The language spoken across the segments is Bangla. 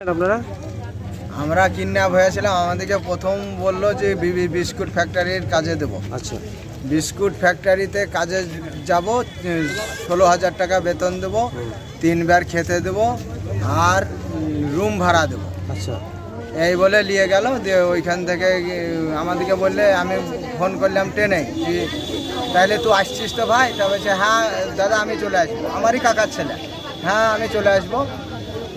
আপনারা? আমরা কিডন্যাপ হয়েছিলাম আমাদেরকে প্রথম বলল যে বিবি বিস্কুট ফ্যাক্টরির কাজে দেবো। আচ্ছা। বিস্কুট ফ্যাক্টরিতে কাজে যাব ষোলো হাজার টাকা বেতন দেবো তিনবার খেতে দেবো আর রুম ভাড়া দেবো। আচ্ছা। এই বলে নিয়ে গেল দিয়ে ওইখান থেকে আমাদেরকে বললে আমি ফোন করলাম ট্রেনে তাহলে তুই আসছিস তো ভাই? তা বলছে হ্যাঁ দাদা আমি চলে আসব। আমারই কাকার ছেলে। হ্যাঁ আমি চলে আসব।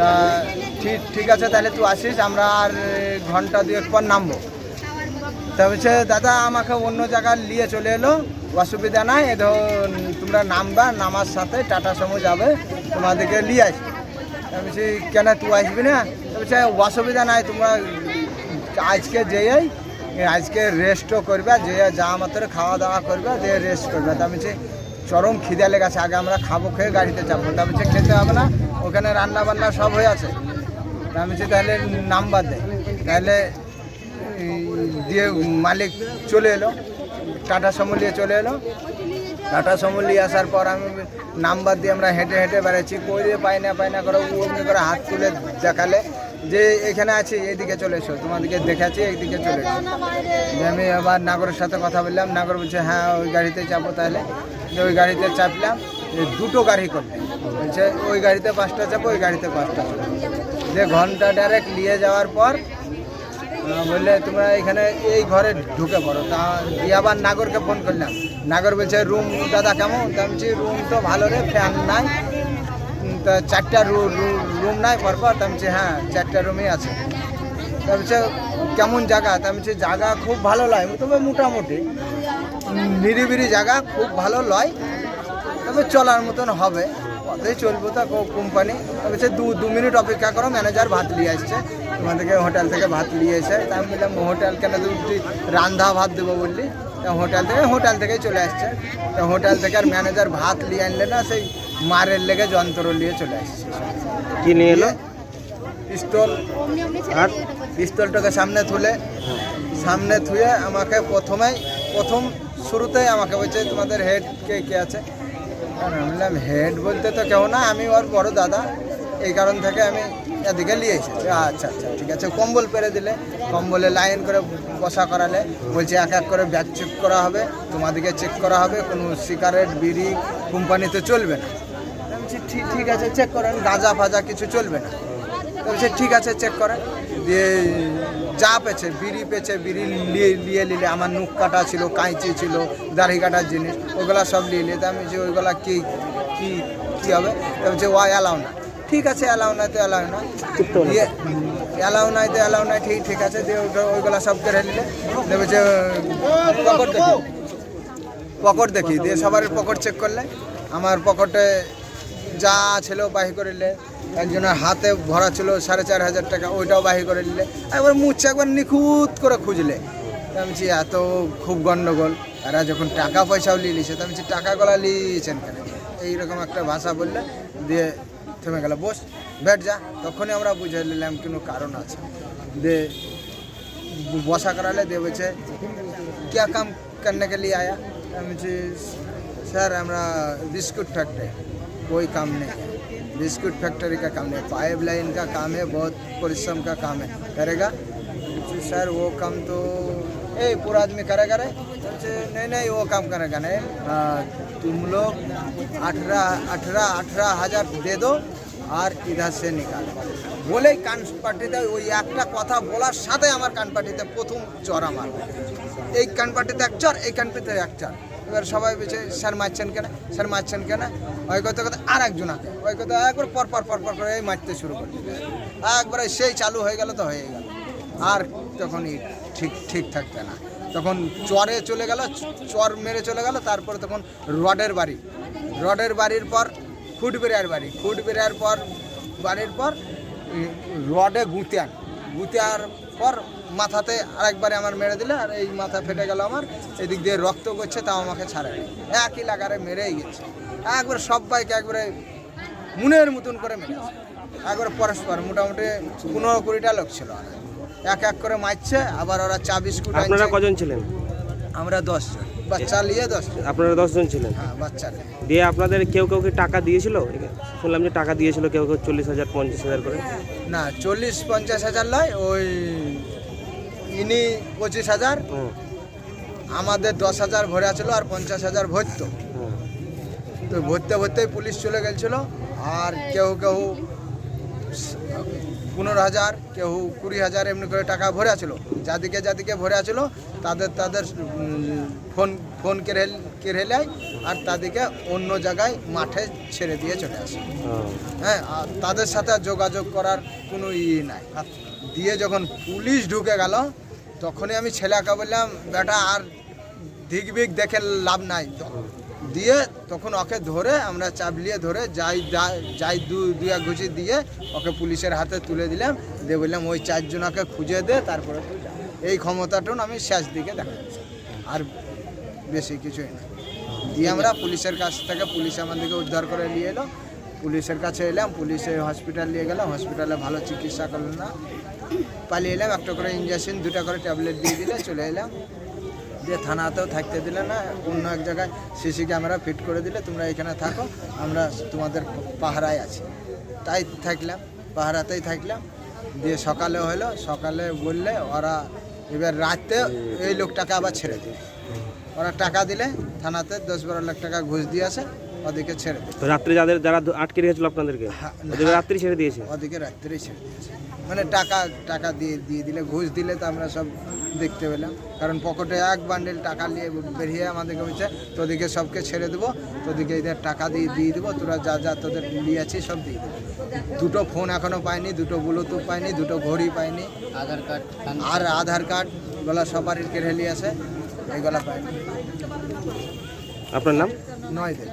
তা ঠিক ঠিক আছে, তাহলে তুই আসিস, আমরা আর ঘণ্টা দুয়েক পর নামবো। তা বলছে, দাদা, আমাকে অন্য জায়গায় নিয়ে চলে এলো, অসুবিধা নাই এ তোমরা নামবা, নামার সাথে টাটা সমু যাবে, তোমাদেরকে নিয়ে আসবে তা বলছি, কেন তুই আসবি না? বলছে, অসুবিধা নাই, তোমরা আজকে যেয়েই আজকে রেস্টও করবে যে যা মাত্র খাওয়া দাওয়া করবে দিয়ে রেস্ট করবে। তা বলছি চরম খিদে লেগেছে, আগে আমরা খাব, খেয়ে গাড়িতে চাপবো তা বলছে, খেতে হবে না, ওখানে রান্না বান্না সব হয়ে আছে। তা বলছি, তাহলে নাম্বার দে। তাহলে দিয়ে মালিক চলে এলো, টাটা সমু নিয়ে চলে এলো। টাটা সমু নিয়ে আসার পর আমি নাম্বার দিয়ে আমরা হেঁটে হেঁটে বেড়াচ্ছি। কই দিয়ে পাই না পাই না করে অমনি করে হাত তুলে দেখালে। যে এখানে আছি এইদিকে চলে এসো। তোমাদেরকে দেখাচ্ছি এইদিকে চলে এসো। যে আমি আবার নাগরের সাথে কথা বললাম। নাগর বলছে হ্যাঁ ওই গাড়িতে চাপো তাহলে। ওই গাড়িতে চাপলাম দুটো গাড়ি করলে বলছে, ওই গাড়িতে পাঁচটা চাপো, ওই গাড়িতে পাঁচটা চাপো। যে ঘণ্টা ডাইরেক্ট নিয়ে যাওয়ার পর বললে, তোমরা এখানে এই ঘরে ঢুকে পড়ো। তা দিয়ে আবার নাগরকে ফোন করলাম। নাগর বলছে, রুম দাদা কেমন? তা বলছি, রুম তো ভালো রে ফ্যান নাই। তা চারটা রুম নাই পরপর তা বলছি হ্যাঁ চারটা রুমই আছে। তা বলছে, কেমন জায়গা? তা বলছি, জায়গা খুব ভালো লয়। তবে মোটামুটি। নিরিবিরি জায়গা, খুব ভালো লয়। তবে চলার মতন হবে। পথেই চলবো তা কোম্পানি। তবে সে দু দু মিনিট অপেক্ষা করো, ম্যানেজার ভাত নিয়ে আসছে। তোমাদেরকে হোটেল থেকে ভাত নিয়ে এসে, তা আমি বললাম, হোটেল কেন তুই রান্ধা ভাত দেবো বললি? তা হোটেল থেকে, হোটেল থেকেই চলে আসছে। তা হোটেল থেকে আর ম্যানেজার ভাত নিয়ে আনলে না, সেই মারের লেগে যন্ত্র নিয়ে চলে আসছে। কি নিয়ে এলো? পিস্তল। আর পিস্তলটাকে সামনে তুলে সামনে থুয়ে আমাকে প্রথমেই প্রথম শুরুতেই আমাকে বলছে তোমাদের হেড কে কে আছে? আমি বললাম হেড বলতে তো কেউ না আমি ওর বড় দাদা। এই কারণ থেকে আমি এদিকে নিয়ে এসেছি। আচ্ছা আচ্ছা ঠিক আছে। কম্বল পেরে দিলে কম্বলে লাইন করে বসা করালে বলছে এক এক করে ব্যাগ চেক করা হবে তোমাদেরকে চেক করা হবে কোনো সিগারেট বিড়ি কোম্পানিতে চলবে না। বলছি ঠিক ঠিক আছে চেক করেন, গাঁজা ফাজা কিছু চলবে না। বলছে ঠিক আছে চেক করে দিয়ে যা পেছে বিড়ি পেছে বিড়ি নিয়ে নিয়ে নিলে, আমার নুখ কাটা ছিল কাঁচি ছিল, দাড়ি কাটার জিনিস ওগুলা সব নিয়ে তো আমি যে ওইগুলা কি কি, কী হবে? বলছে ওয়া অ্যালাউ না। ঠিক আছে, অ্যালাউ নাই তো অ্যালাউ না। দিয়ে, অ্যালাউ নাই তো অ্যালাউ নাই, ঠিক ঠিক আছে। দিয়ে ওইগুলো- ওইগুলা সব করে নিলে বলছে, পকেট দেখি। পকেট দেখি, দিয়ে সবার পকেট চেক করলে, আমার পকেটে যা ছিল বাহি করে নিলে একজনের হাতে ভরা ছিল সাড়ে চার হাজার টাকা ওইটাও বাহি করে নিলে একবার মুচ্ছে একবার নিখুঁত করে খুঁজলে তা আমি বলছি, এত খুব গন্ডগোল এরা যখন টাকা পয়সাও নিয়ে নিছে তা আমি বলছি, টাকা গলা নিয়েছেন কেন এইরকম একটা ভাষা বললে দিয়ে থেমে গেল বস বেট যা তখনই আমরা বুঝে নিলাম কোনো কারণ আছে দিয়ে বসা कराले दे बचे क्या काम करने के लिए आया हम बोले, सर हमारा बिस्कुट फैक्ट्री कोई काम नहीं है बिस्कुट फैक्ट्री का काम नहीं पाइप लाइन का काम है बहुत परिश्रम का काम है करेगा बोले, सर वो काम तो ए पूरा आदमी करेगा रे बोले, नहीं नहीं वो काम करेगा नहीं हाँ, तुम लोग अठारह अठारह अठारह हजार दे दो আর ইধার সে নিকাল বলেই কান পাটিতে ওই একটা কথা বলার সাথে আমার কান পাটিতে প্রথম চর আমার এই কান পাটিতে এক চর এই কান পাটিতে এক চর এবার সবাই বলছে, স্যার মারছেন কেন? স্যার মারছেন কেন? ওই কথা কথা আর একজন আঁকে। ওই কথা একবার পর পর পর পর করে এই মারতে শুরু করল। একবারে সেই চালু হয়ে গেল তো হয়ে গেল। আর তখনই ঠিক ঠিক থাকবে না। তখন চরে চলে গেল, চর মেরে চলে গেল, তারপরে তখন রডের বাড়ি। রডের বাড়ির পর ফুট বেড়ার বাড়ি। ফুট বেড়ার পর, বাড়ির পর রডে গুঁতিয়ান গুঁতিয়ার পর মাথাতে আরেকবারে আমার মেরে দিলে আর এই মাথা ফেটে গেল আমার। এদিক দিয়ে রক্ত করছে তাও আমাকে ছাড়ে একই লাগারে মেরেই গেছে। একবার সবাইকে একবারে মুনের মতন করে মেরেছে একবারে পরস্পর মোটামুটি পনেরো কুড়িটা লোক ছিল এক এক করে মারছে আবার ওরা চা বিস্কুট আপনারা কজন ছিলেন? আমরা দশজন। বাচ্চা নিয়ে দশজন। আপনারা দশজন ছিলেন? হ্যাঁ বাচ্চা দিয়ে আপনাদের কেউ কেউ কি টাকা দিয়েছিল? শুনলাম যে টাকা দিয়েছিল কেউ কেউ চল্লিশ হাজার পঞ্চাশ হাজার করে। না চল্লিশ পঞ্চাশ হাজার নয় ওই ইনি পঁচিশ হাজার, আমাদের দশ হাজার ভরে ছিল আর পঞ্চাশ হাজার ভরতো। তো ভরতে ভরতেই পুলিশ চলে গেছিল আর কেউ কেউ পনেরো হাজার, কেউ কুড়ি হাজার এমনি করে টাকা ভরে ছিল যাদিকে যাদিকে ভরে ছিল তাদের তাদের ফোন ফোন কেড়ে কেড়ে নেয় আর তাদেরকে অন্য জায়গায় মাঠে ছেড়ে দিয়ে চলে আসে। হ্যাঁ আর তাদের সাথে যোগাযোগ করার কোনো ই নাই। দিয়ে যখন পুলিশ ঢুকে গেল তখনই আমি ছেলেকে বললাম, বেটা, আর দিক বিক দেখে লাভ নাই। দিয়ে তখন ওকে ধরে আমরা চাবলিয়ে ধরে যাই যাই দু এক ঘুষি দিয়ে ওকে পুলিশের হাতে তুলে দিলাম। দিয়ে বললাম, ওই চারজনকে খুঁজে দে, তারপরে এই ক্ষমতাটুন আমি শেষ দিকে দেখাচ্ছি আর বেশি কিছুই না। দিয়ে আমরা পুলিশের কাছ থেকে, পুলিশ আমাদেরকে উদ্ধার করে নিয়ে এলো। পুলিশের কাছে এলাম, পুলিশে হসপিটাল নিয়ে গেলাম হসপিটালে ভালো চিকিৎসা করল না। পালিয়ে এলাম, একটা করে ইঞ্জেকশন দুটা করে ট্যাবলেট দিয়ে দিলে, চলে এলাম। দিয়ে থানাতেও থাকতে দিলে না, অন্য এক জায়গায় সিসি ক্যামেরা ফিট করে দিলে, তোমরা এখানে থাকো, আমরা তোমাদের পাহারায় আছি। তাই থাকলাম, পাহারাতেই থাকলাম। দিয়ে সকালে হলো, সকালে বললে ওরা এবার রাতে এই লোকটাকে আবার ছেড়ে দিল। ওরা টাকা দিলে, থানাতে দশ বারো লাখ টাকা ঘুষ দিয়ে আসে। ওদিকে ছেড়ে তো রাত্রে যাদের যারা আটকে রেখেছিল আপনাদেরকে হ্যাঁ, ওদের রাত্রি ছেড়ে দিয়েছে? ওদিকে রাত্রেই ছেড়ে দিয়েছে। মানে টাকা টাকা দিয়ে দিয়ে দিলে ঘুষ দিলে তো আমরা সব দেখতে পেলাম। কারণ পকেটে এক বান্ডেল টাকা নিয়ে বেরিয়ে আমাদেরকে বলছে তোদিকে সবকে ছেড়ে দেবো তোদিকে এদের টাকা দিয়ে দিয়ে দেবো তোরা যা যা তোদের নিয়েছি সব দিয়ে দেবো। দুটো ফোন এখনও পাইনি দুটো ব্লুটুথ পাইনি দুটো ঘড়ি পাইনি। আধার কার্ড আর আধার কার্ড গলা সবারই কেড়ে নিয়ে আসে এইগুলা পাইনি। আপনার নাম? নয় দেবে